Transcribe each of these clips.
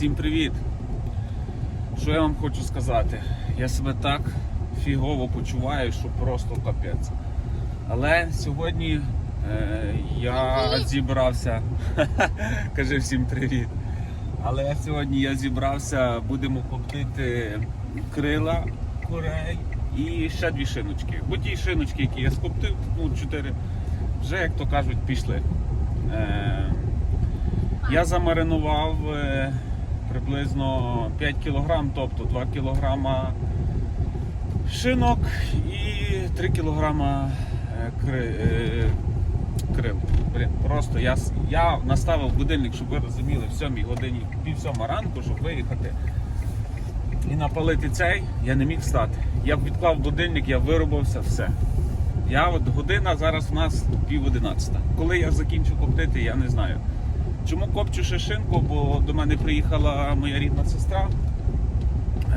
Всім привіт! Що я вам хочу сказати? Я себе так фігово почуваю, що просто капець. Але сьогодні е, я зібрався. Кажи всім привіт. Але сьогодні я зібрався, будемо коптити крила курей і ще дві шиночки. Бо ті шиночки, які я скоптив, ну чотири, вже, як то кажуть, пішли. Е, я замаринував е, приблизно 5 кг, тобто 2 кг шинок і 3 кг е, кри, е, крил. Просто я, я наставив будильник, щоб ви розуміли, в 7 годині, пів сьома ранку, щоб виїхати і напалити цей, я не міг встати. Я відклав будильник, я виробився, все. Я от година зараз у нас пів одинадцята. Коли я закінчу коптити, я не знаю. Чому копчу шишинку? Бо до мене приїхала моя рідна сестра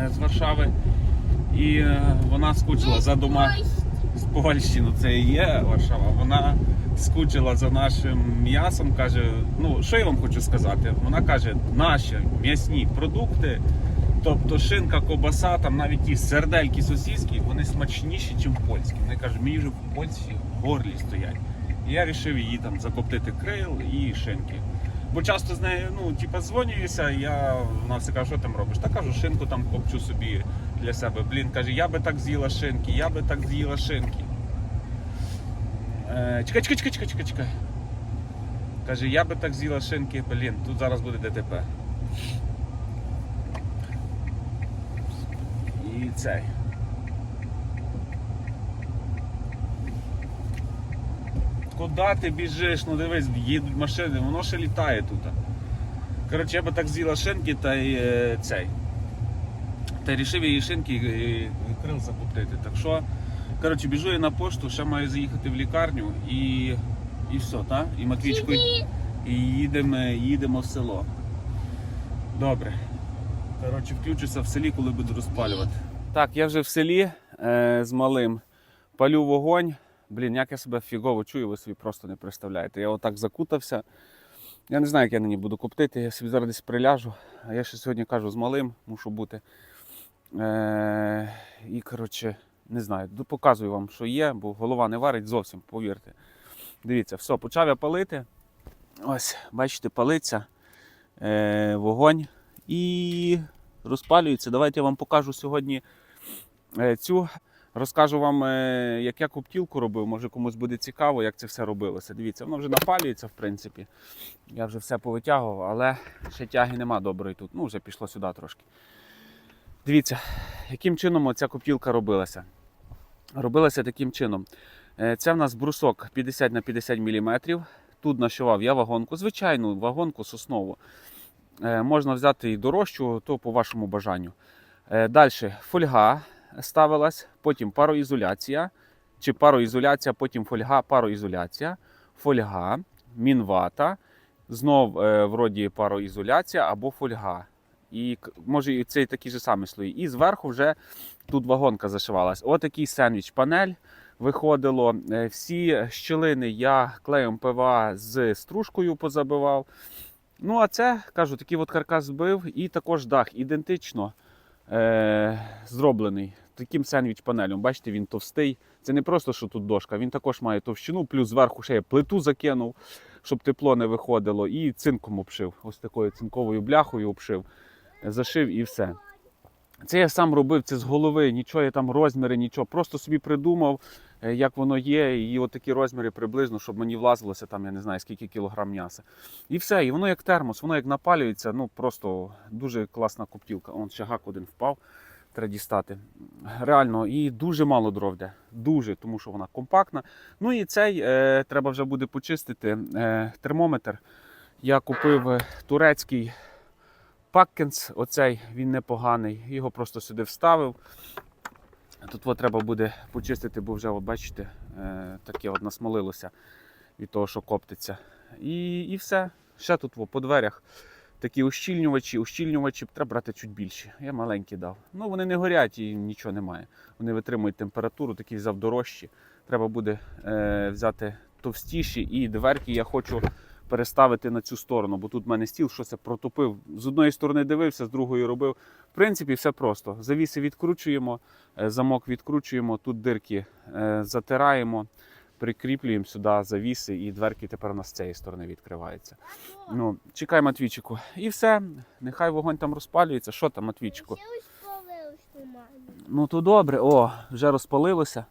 е, з Варшави, і е, вона скучила за дома з Польщі, ну це і є Варшава. Вона скучила за нашим м'ясом. каже: ну що я вам хочу сказати? Вона каже, наші м'ясні продукти, тобто шинка, кобаса, там навіть ті сердельки сосиски, вони смачніші, ніж польські. Вони кажуть, мені вже в Польщі горлі стоять. І я вирішив її там закоптити крил і шинки. Бо часто з нею, ну, типа, дзвонююся, я вона все каже, що там робиш? Та кажу, шинку там копчу собі для себе. Блін, каже, я би так з'їла шинки, я би так з'їла шинки. Е, чекай, чекай, чекай, чекай, чекай, чекай. Каже, я би так з'їла шинки, блін, тут зараз буде ДТП. І цей. Куди ти біжиш? Ну дивись, їдуть машини, воно ще літає тут. Коротше, я би так з'їла шинки та й е, цей. Та рішив її шинки і, і крил закупити. Так що, коротше, біжу я на пошту, ще маю заїхати в лікарню і, і все, так? І Матвічку, і їдемо, їдемо в село. Добре. Коротше, включуся в селі, коли буду розпалювати. Так, я вже в селі е, з малим. Палю вогонь. Блін, як я себе фігово чую, ви собі просто не представляєте. Я отак закутався. Я не знаю, як я на ній буду коптити, я собі зараз десь приляжу. А я ще сьогодні кажу з малим, мушу бути. Е- і, коротше, не знаю, показую вам, що є, бо голова не варить зовсім, повірте. Дивіться, все, почав я палити. Ось, бачите, палиться е- вогонь і розпалюється. Давайте я вам покажу сьогодні е, цю. Розкажу вам, е, як я коптілку робив, може комусь буде цікаво, як це все робилося. Дивіться, воно вже напалюється, в принципі. Я вже все повитягував, але ще тяги нема доброї тут. Ну, вже пішло сюди трошки. Дивіться, яким чином ця коптілка робилася. Робилася таким чином. Е, Це в нас брусок 50 на 50 мм. Тут нащував я вагонку, звичайну вагонку соснову. Е, Можна взяти і дорожчу, то по вашому бажанню. Далі фольга ставилась, потім пароізоляція, чи пароізоляція, потім фольга, пароізоляція, фольга, мінвата, знов е, вроді пароізоляція або фольга. І може і цей такі ж самі слої. І зверху вже тут вагонка зашивалась. Отакий сендвіч панель виходило. Е, Всі щілини я клеєм ПВА з стружкою позабивав. Ну, а це, кажу, такий от каркас збив, і також дах ідентично е, зроблений таким сендвіч панелем. Бачите, він товстий. Це не просто, що тут дошка, він також має товщину, плюс зверху ще я плиту закинув, щоб тепло не виходило, і цинком обшив. Ось такою цинковою бляхою обшив, зашив і все. Це я сам робив це з голови, нічого я там розміри, нічого. Просто собі придумав, е, як воно є, і от такі розміри приблизно, щоб мені влазилося там, я не знаю, скільки кілограм м'яса. І все, і воно як термос, воно як напалюється, ну просто дуже класна коптілка. Он ще гак один впав, треба дістати. Реально, і дуже мало дров де. Дуже, тому що вона компактна. Ну і цей е, треба вже буде почистити е, термометр. Я купив е, турецький Паккенс, оцей він непоганий. Його просто сюди вставив. Тут от треба буде почистити, бо вже, от бачите, е, таке от насмолилося від того, що коптиться. І, і все. Ще тут во, по дверях такі ущільнювачі. Ущільнювачі треба брати чуть більші. Я маленькі дав. Ну вони не горять і нічого немає. Вони витримують температуру, такі взяв дорожчі. Треба буде е, взяти товстіші і дверки я хочу переставити на цю сторону, бо тут в мене стіл щось протопив. З одної сторони дивився, з другої робив. В принципі, все просто. Завіси відкручуємо, е, замок відкручуємо, тут дирки е, затираємо, прикріплюємо сюди завіси, і дверки тепер у нас з цієї сторони відкриваються. Ну, чекай, Матвійчику. І все. Нехай вогонь там розпалюється. Що там, Матвійчику? Ну то добре, о, вже розпалилося.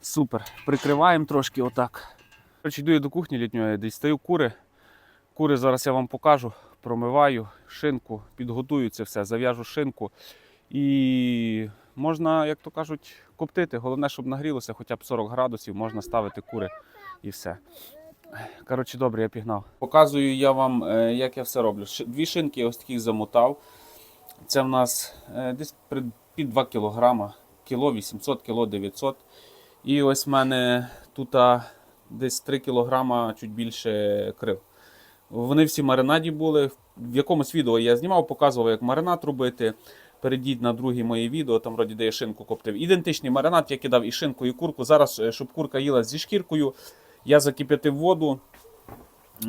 Супер. Прикриваємо трошки отак. Коротше, йду я до кухні літньої, дістаю кури. Кури зараз я вам покажу, промиваю шинку, підготую це все, зав'яжу шинку. І можна, як то кажуть, коптити. Головне, щоб нагрілося хоча б 40 градусів, можна ставити кури і все. Коротше, добре, я пігнав. Показую я вам, е, як я все роблю. Дві шинки я ось таких замотав. Це в нас е, десь під 2 кілограма, кіло 800, кіло 900. І ось в мене тут десь 3 кілограма, чуть більше крил. Вони всі в маринаді були. В якомусь відео я знімав, показував, як маринад робити. Перейдіть на друге моє відео, там вроді де я шинку коптив. Ідентичний маринад, я кидав і шинку, і курку. Зараз, е, щоб курка їла зі шкіркою, я закип'ятив воду.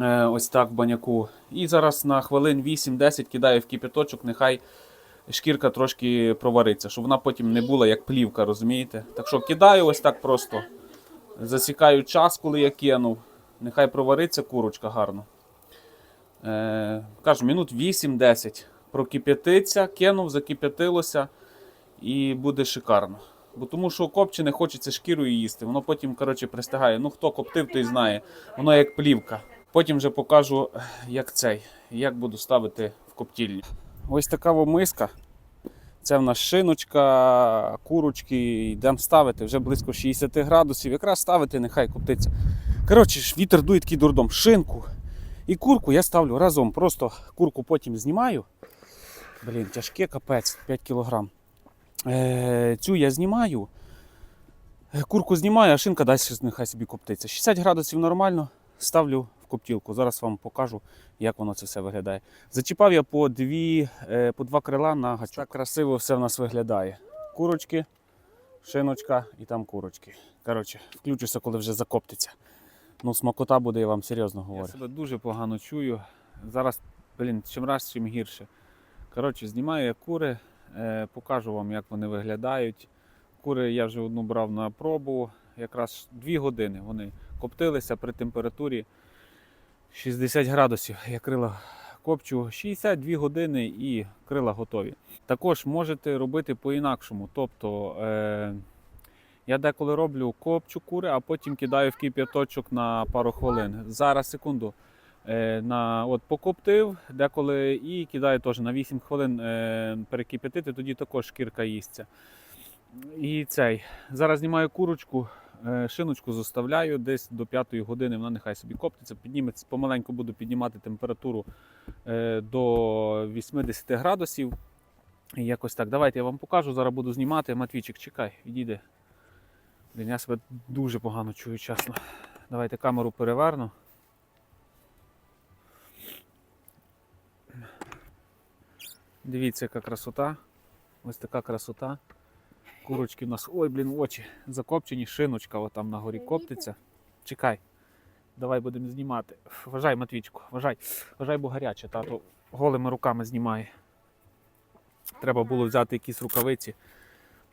е, Ось так в баняку. І зараз на хвилин 8-10 кидаю в кипяточок, нехай шкірка трошки провариться, щоб вона потім не була як плівка, розумієте? Так що кидаю ось так просто. Засікаю час, коли я кинув. Нехай провариться курочка гарно. Е, кажу, минут 8-10. Прокип'ятиться, кинув, закип'ятилося і буде шикарно. Бо тому що копчене хочеться шкірою їсти, воно потім коротше, пристигає. Ну хто коптив, той знає. Воно як плівка. Потім вже покажу, як цей, як буду ставити в коптільню. Ось така миска. Це в нас шиночка, курочки. Йдемо ставити вже близько 60 градусів. Якраз ставити, нехай коптиться. Коротше, вітер дує такий дурдом. Шинку і курку я ставлю разом. Просто курку потім знімаю. Блін, тяжке капець, 5 кілограм. Е, цю я знімаю. Е, Курку знімаю, а шинка далі нехай собі коптиться. 60 градусів нормально. Ставлю в коптілку. Зараз вам покажу, як воно це все виглядає. Зачіпав я по, дві, е, по два крила на гачок. Так красиво все в нас виглядає. Курочки, шиночка і там курочки. Коротше, включуся, коли вже закоптиться. Ну, смакота буде, я вам серйозно говорю. Я себе дуже погано чую. Зараз, блін, чим раз, чим гірше. Коротше, знімаю я кури, е, покажу вам, як вони виглядають. Кури я вже одну брав на пробу. Якраз 2 години вони коптилися при температурі 60 градусів. Я крила копчу 62 години і крила готові. Також можете робити по-інакшому. Тобто е, я деколи роблю копчу кури, а потім кидаю в кип'яточок на пару хвилин. Зараз секунду. Е, на, от, покоптив деколи і кидаю теж на 8 хвилин е, перекип'ятити, тоді також шкірка їсться. І цей. Зараз знімаю курочку, е, шиночку заставляю десь до 5 години, вона нехай собі коптиться, підніметься, помаленьку буду піднімати температуру до 80 градусів. І якось так. Давайте я вам покажу, зараз буду знімати. Матвійчик, чекай, відійди. Блін, я себе дуже погано чую, чесно. Давайте камеру переверну. Дивіться, яка красота. Ось така красота. Курочки у нас. Ой, блін, очі закопчені, шиночка отам на горі коптиться. Чекай. Давай будемо знімати. Вважай, Матвійчику, вважай. Вважай, бо гаряче, тато голими руками знімає. Треба було взяти якісь рукавиці.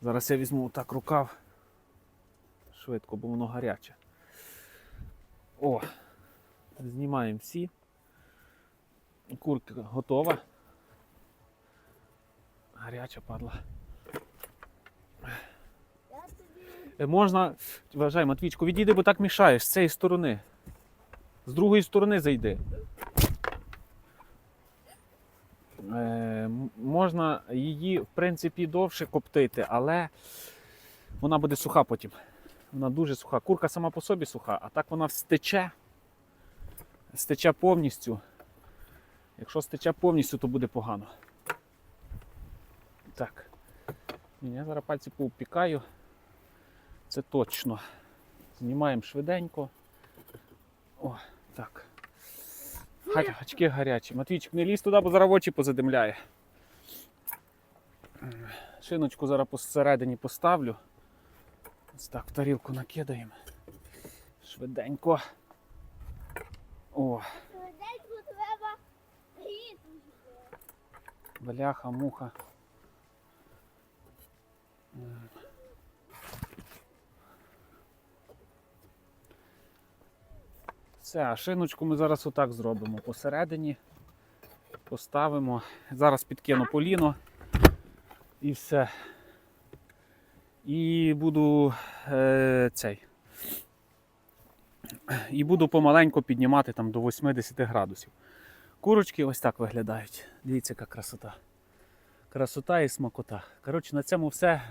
Зараз я візьму так рукав. Швидко, бо воно гаряче. О! Знімаємо всі. Курка готова. Гаряча падла. Е, Можна, вважай, Матвічку, відійди, бо так мішаєш з цієї сторони. З другої сторони зайди. Е, можна її, в принципі, довше коптити, але вона буде суха потім. Вона дуже суха. Курка сама по собі суха, а так вона стече. Стече повністю. Якщо стече повністю, то буде погано. Так. Я зараз пальці поупікаю. Це точно. Знімаємо швиденько. О, так. Га- Гачки гарячі. Матвійчик, не лізь туди, бо зараз очі позадимляє. Шиночку зараз посередині поставлю. Так, в тарілку накидаємо. Швиденько. О. Бляха, муха. Все, а шиночку ми зараз отак зробимо посередині. Поставимо. Зараз підкину поліно і все. І буду е, цей. І буду помаленьку піднімати там до 80 градусів. Курочки ось так виглядають. Дивіться, яка красота. Красота і смакота. Коротше, на цьому все.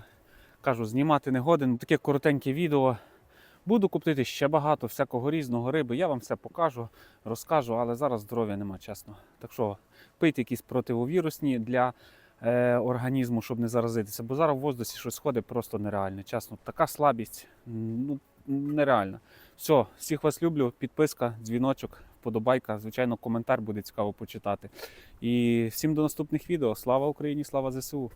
Кажу, знімати не годен. Таке коротеньке відео. Буду купити ще багато всякого різного риби. Я вам все покажу, розкажу, але зараз здоров'я нема, чесно. Так що пийте якісь противовірусні для е, організму, щоб не заразитися. Бо зараз в воздусі щось ходить просто нереально. Чесно, така слабість ну, нереальна. Все, всіх вас люблю. Підписка, дзвіночок, вподобайка. Звичайно, коментар буде цікаво почитати. І всім до наступних відео. Слава Україні, слава ЗСУ!